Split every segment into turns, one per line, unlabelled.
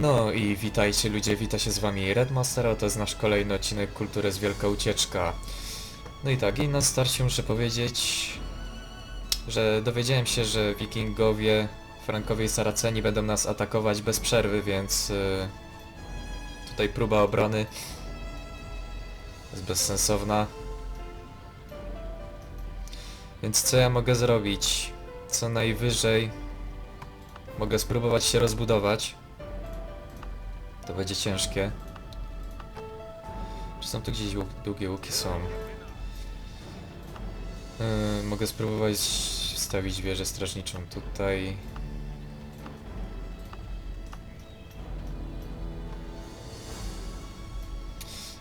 No i witajcie ludzie, wita się z wami Redmaster, a to jest nasz kolejny odcinek Kultury jest Wielka Ucieczka. No i tak, i na starcie muszę powiedzieć, że dowiedziałem się, że wikingowie, Frankowie i Saraceni będą nas atakować bez przerwy, więc y, tutaj próba obrony jest bezsensowna. Więc co ja mogę zrobić? Co najwyżej mogę spróbować się rozbudować. To będzie ciężkie. Czy są tu gdzieś długie łuki? Są. Yy, mogę spróbować wstawić wieżę strażniczą tutaj.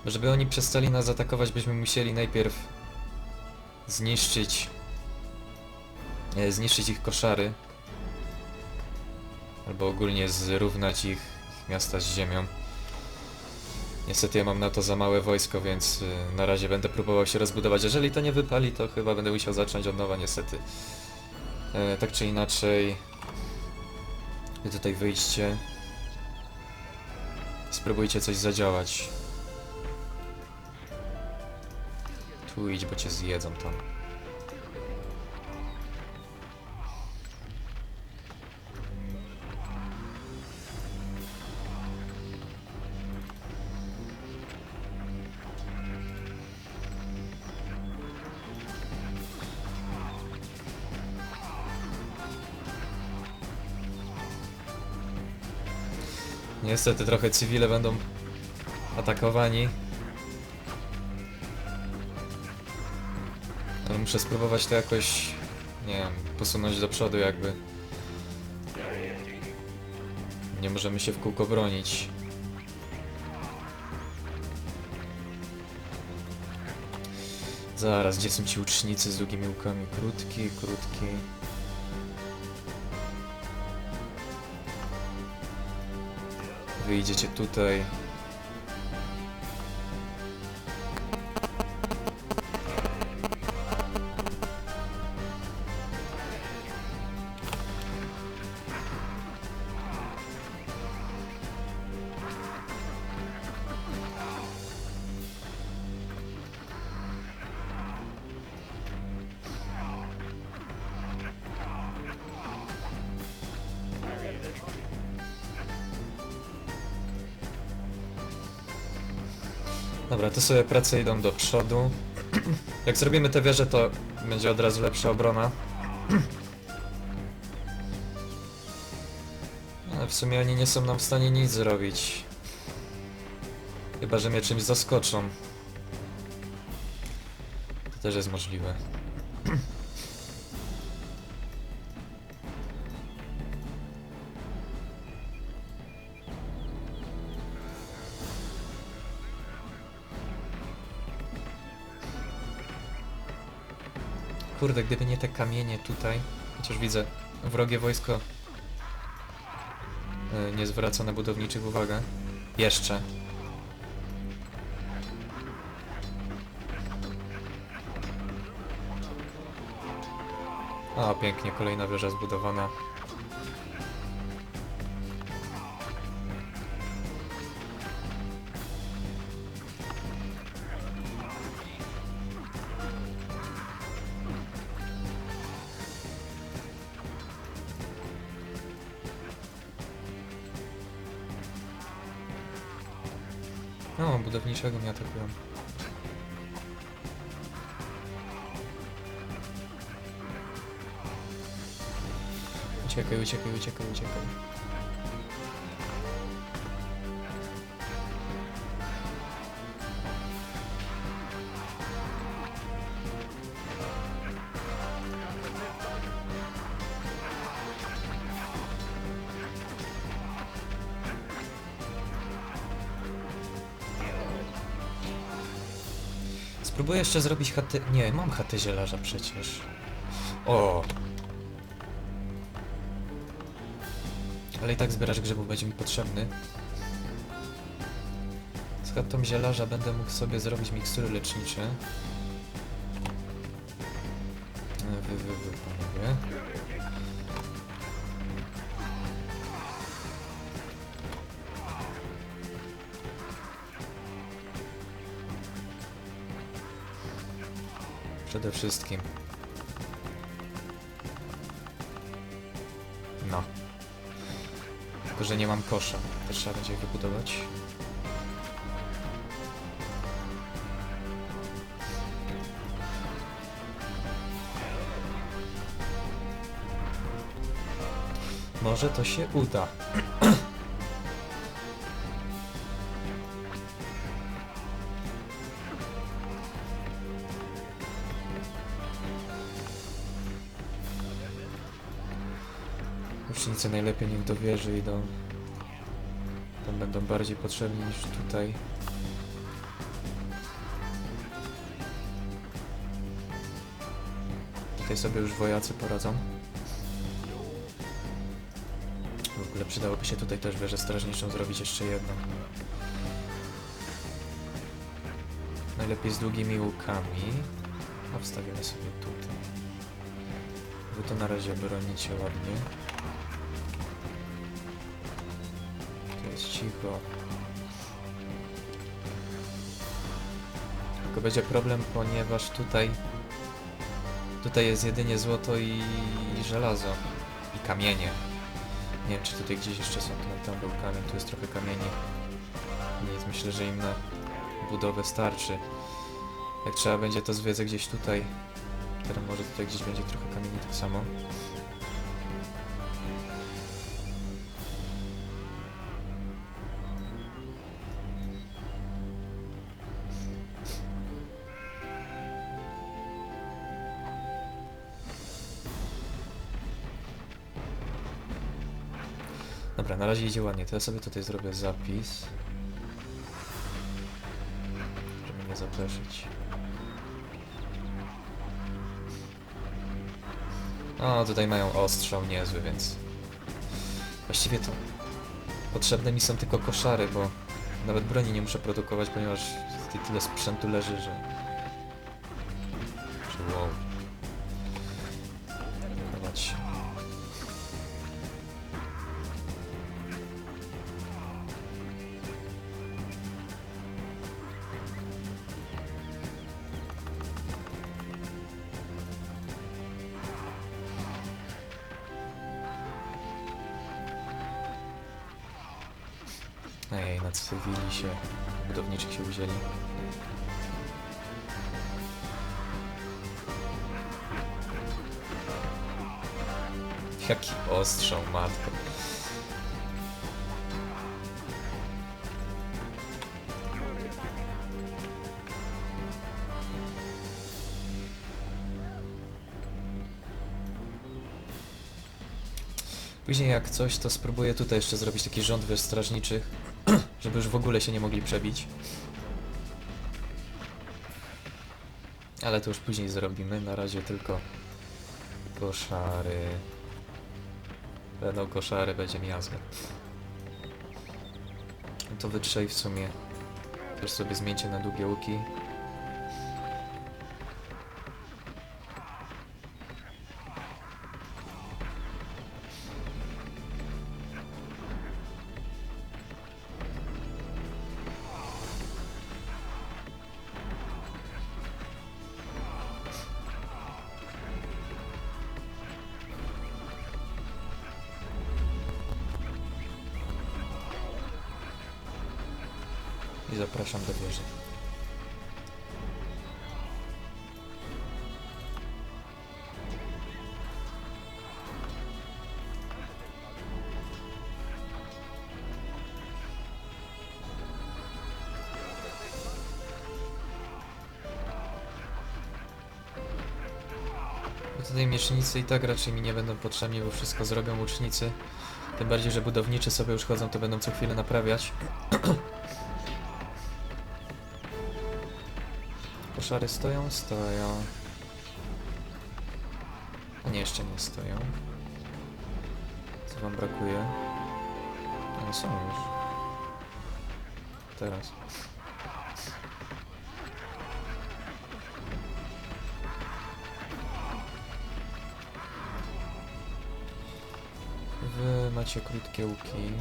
Żeby oni przestali nas atakować, byśmy musieli najpierw zniszczyć e, zniszczyć ich koszary albo ogólnie zrównać ich miasta z ziemią. Niestety ja mam na to za małe wojsko, więc y, na razie będę próbował się rozbudować. Jeżeli to nie wypali, to chyba będę musiał zacząć od nowa, niestety. E, tak czy inaczej, wy tutaj wyjście. Spróbujcie coś zadziałać. Tu idź, bo cię zjedzą tam. Niestety trochę cywile będą atakowani. Ale muszę spróbować to jakoś, nie wiem, posunąć do przodu jakby. Nie możemy się w kółko bronić. Zaraz, gdzie są ci łucznicy z długimi łukami? Krótki, krótki. Wyjdziecie tutaj. Dobra, to sobie prace idą do przodu. Jak zrobimy tę wieżę, to będzie od razu lepsza obrona. Ale w sumie oni nie są nam w stanie nic zrobić. Chyba, że mnie czymś zaskoczą. To też jest możliwe. Kurde, gdyby nie te kamienie tutaj, chociaż widzę wrogie wojsko e, nie zwraca na budowniczych uwagę. Jeszcze. O, pięknie, kolejna wieża zbudowana. O, budowniczego mnie atakują. Uciekaj, uciekaj, uciekaj, uciekaj. Spróbuję jeszcze zrobić chaty... Nie, mam chatę zielarza przecież. O! Ale i tak zbieracz grzybów będzie mi potrzebny. Z chatą zielarza będę mógł sobie zrobić mikstury lecznicze. Przede wszystkim. No. Tylko, że nie mam kosza. Też trzeba będzie wybudować. Może to się uda. Ucznicy najlepiej niech do wieży idą. Tam będą bardziej potrzebni niż tutaj. Tutaj sobie już wojacy poradzą. W ogóle przydałoby się tutaj też wieżę strażniczą zrobić jeszcze jedną. Najlepiej z długimi łukami. A wstawimy sobie tutaj. Wy to na razie bronicie ładnie. To jest cicho. Tylko będzie problem, ponieważ tutaj tutaj jest jedynie złoto i żelazo i kamienie. Nie wiem, czy tutaj gdzieś jeszcze są. Tam, tam był kamień, tu jest trochę kamieni. Nic, myślę, że im na budowę starczy. Jak trzeba będzie, to zwiedzę gdzieś tutaj. Teraz może tutaj gdzieś będzie trochę kamieni tak samo. Dobra, na razie idzie ładnie. Ja sobie tutaj zrobię zapis. Żeby nie zapeszyć. O, tutaj mają ostrzał niezły, więc... Właściwie to... Potrzebne mi są tylko koszary, bo nawet broni nie muszę produkować, ponieważ tyle sprzętu leży, że... Dawać. Ej, na cywili się, budowniczych się wzięli. Jaki ostrzał, matko. Później jak coś, to spróbuję tutaj jeszcze zrobić taki rząd wież strażniczych, żeby już w ogóle się nie mogli przebić. Ale to już później zrobimy, na razie tylko koszary. Będą koszary, będzie miazga. To wy trzej w sumie też sobie zmieńcie na długie łuki. Zapraszam do wieży. Tutaj miecznicy i tak raczej mi nie będą potrzebni, bo wszystko zrobią łucznicy. Tym bardziej, że budowniczy sobie już chodzą, to będą co chwilę naprawiać. Koszary stoją? Stoją. A nie, jeszcze nie stoją. Co wam brakuje? One są już. Teraz. Wy macie krótkie łuki.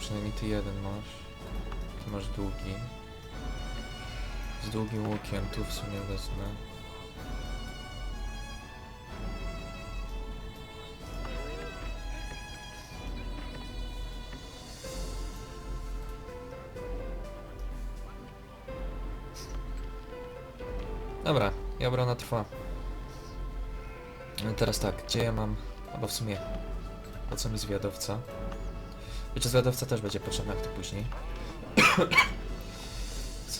Przynajmniej ty jeden masz. Ty masz długi. Z długim łukiem, tu w sumie wezmę. Dobra, i obrona trwa. No Teraz tak, gdzie ja mam... Albo w sumie, po co mi zwiadowca? Wiecie, zwiadowca też będzie potrzebny jak to później.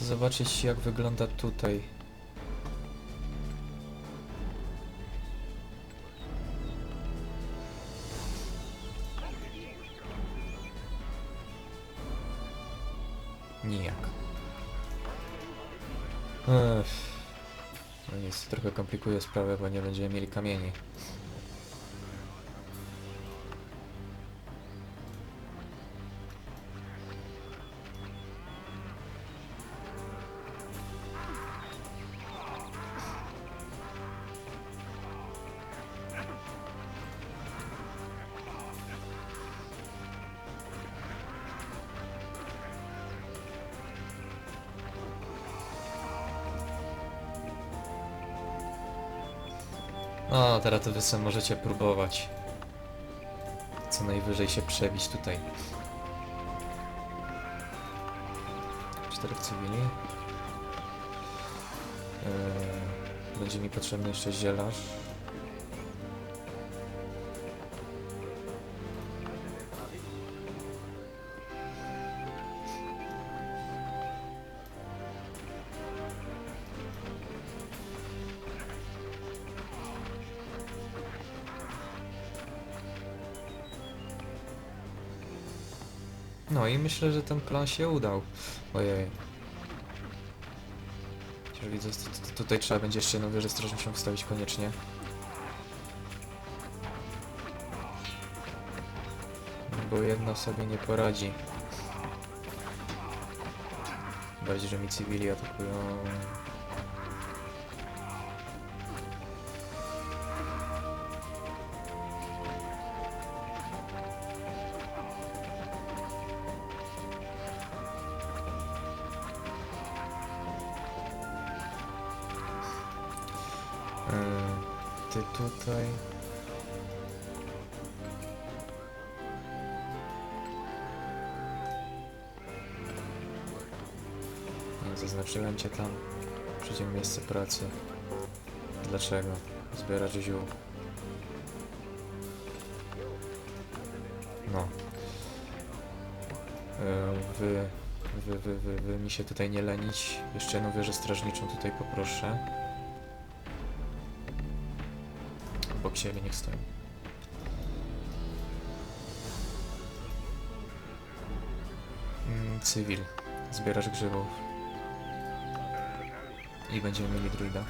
Chcę zobaczyć jak wygląda tutaj. Nijak. Ech. No nic, trochę komplikuje sprawę, bo nie będziemy mieli kamieni. No, teraz to wy sobie możecie próbować. Co najwyżej się przebić tutaj. Czterech cywili. Eee, będzie mi potrzebny jeszcze zielarz. No i myślę, że ten plan się udał. Ojej. Chociaż widzę, tutaj trzeba będzie jeszcze jedną wieżę strażniczą wstawić koniecznie. Bo jedna sobie nie poradzi. Bardziej, że mi cywili atakują. Tutaj. Nie, Zaznaczyłem cię tam. Przyjdziemy miejsce pracy. Dlaczego? Zbieracz ziół. No. Wy, wy, wy, wy, wy mi się tutaj nie lenić. Jeszcze jedną wieżę strażniczą tutaj poproszę. Obok siebie niech stoją. Mm, Cywil. Zbierasz grzybów. I będziemy mieli druida.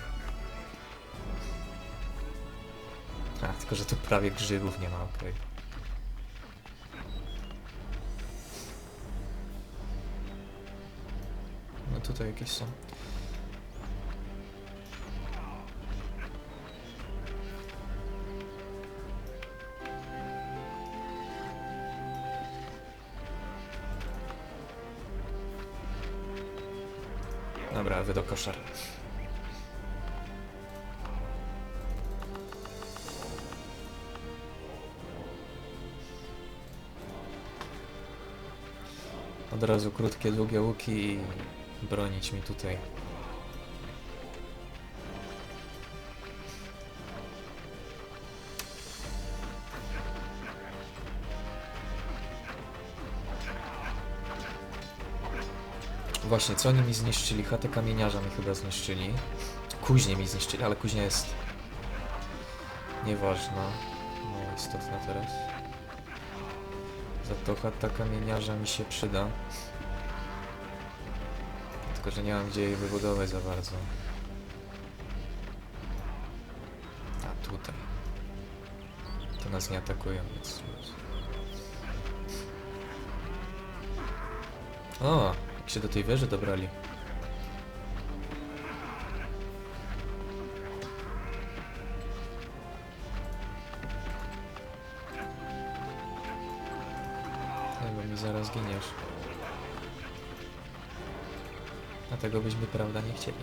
A, tylko że tu prawie grzybów nie ma, okej. No tutaj jakieś są. Dobra, wy do koszar. Od razu krótkie, długie łuki i bronić mi tutaj. Właśnie, co oni mi zniszczyli? Chatę kamieniarza mi chyba zniszczyli. Kuźnie mi zniszczyli, ale kuźnia jest nieważna. No, istotna teraz. Za to chata kamieniarza mi się przyda. Tylko, że nie mam gdzie jej wybudować za bardzo. A tutaj. To nas nie atakują, więc... O, jak się do tej wieży dobrali. Ej, bo mi zaraz giniesz. A tego byśmy prawda nie chcieli.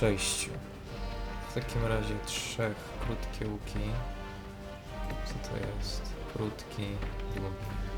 Sześciu. W takim razie trzech krótkie łuki. Co to jest? Krótki, długi.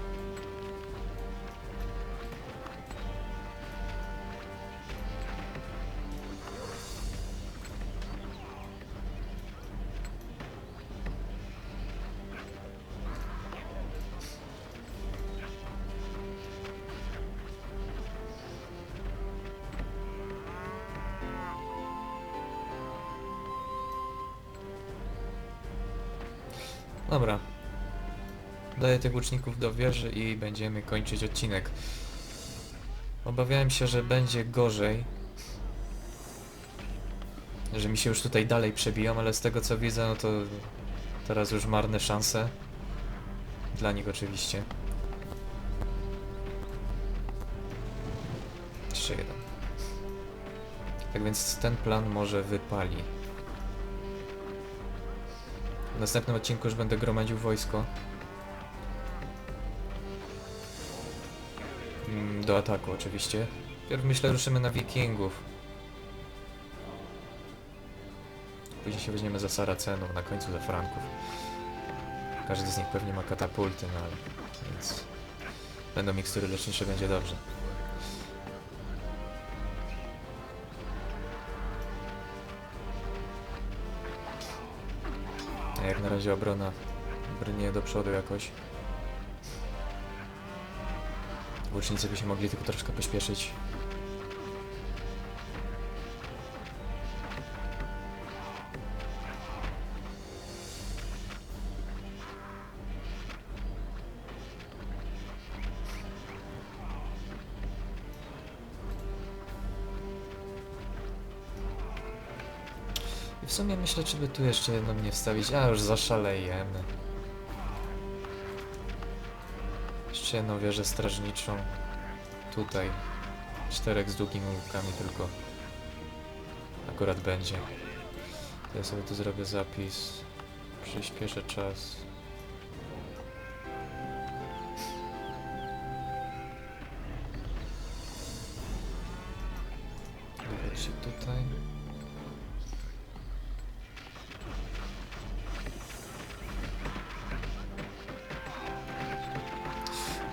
Tych łuczników do wieży i będziemy kończyć odcinek. Obawiałem się, że będzie gorzej. Że mi się już tutaj dalej przebiją, ale z tego co widzę, no to teraz już marne szanse. Dla nich oczywiście. Jeszcze jeden. Tak więc ten plan może wypali. W następnym odcinku już będę gromadził wojsko. Do ataku oczywiście. Pierw myślę ruszymy na wikingów. Później się weźmiemy za Saracenów, na końcu za Franków. Każdy z nich pewnie ma katapulty, no ale... Więc... Będą mikstury lecznicze, będzie dobrze. A jak na razie obrona brnie do przodu jakoś. Łucznicy by się mogli tylko troszkę pośpieszyć. W sumie myślę, czy by tu jeszcze jedną nie wstawić. A, już zaszalejemy. Jeszcze jedną wieżę strażniczą. Tutaj. Czterech z długimi łukami tylko. Akurat będzie. Ja sobie tu zrobię zapis. Przyspieszę czas.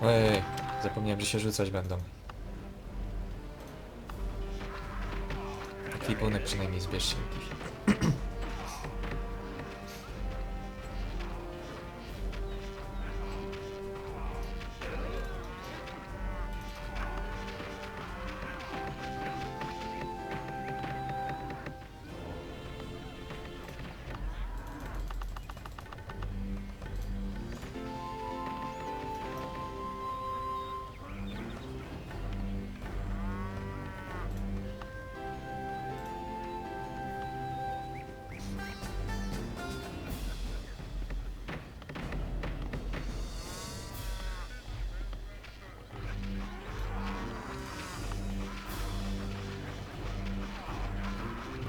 Ojej, zapomniałem, że się rzucać będą. Kwipunek przynajmniej zbierzcie jakiś.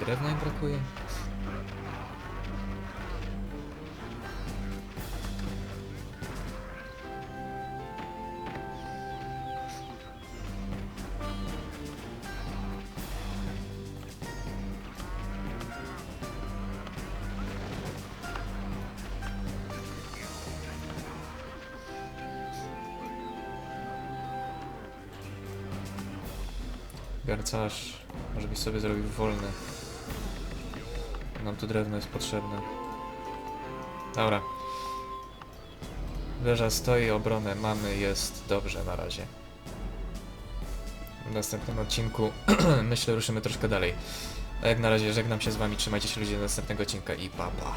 Drewna im brakuje? Garcarz, może byś sobie zrobił wolny. Nam tu drewno jest potrzebne. Dobra. Wieża stoi, obronę mamy, jest dobrze na razie. W następnym odcinku myślę ruszymy troszkę dalej. A jak na razie żegnam się z wami, trzymajcie się ludzie do następnego odcinka i pa pa.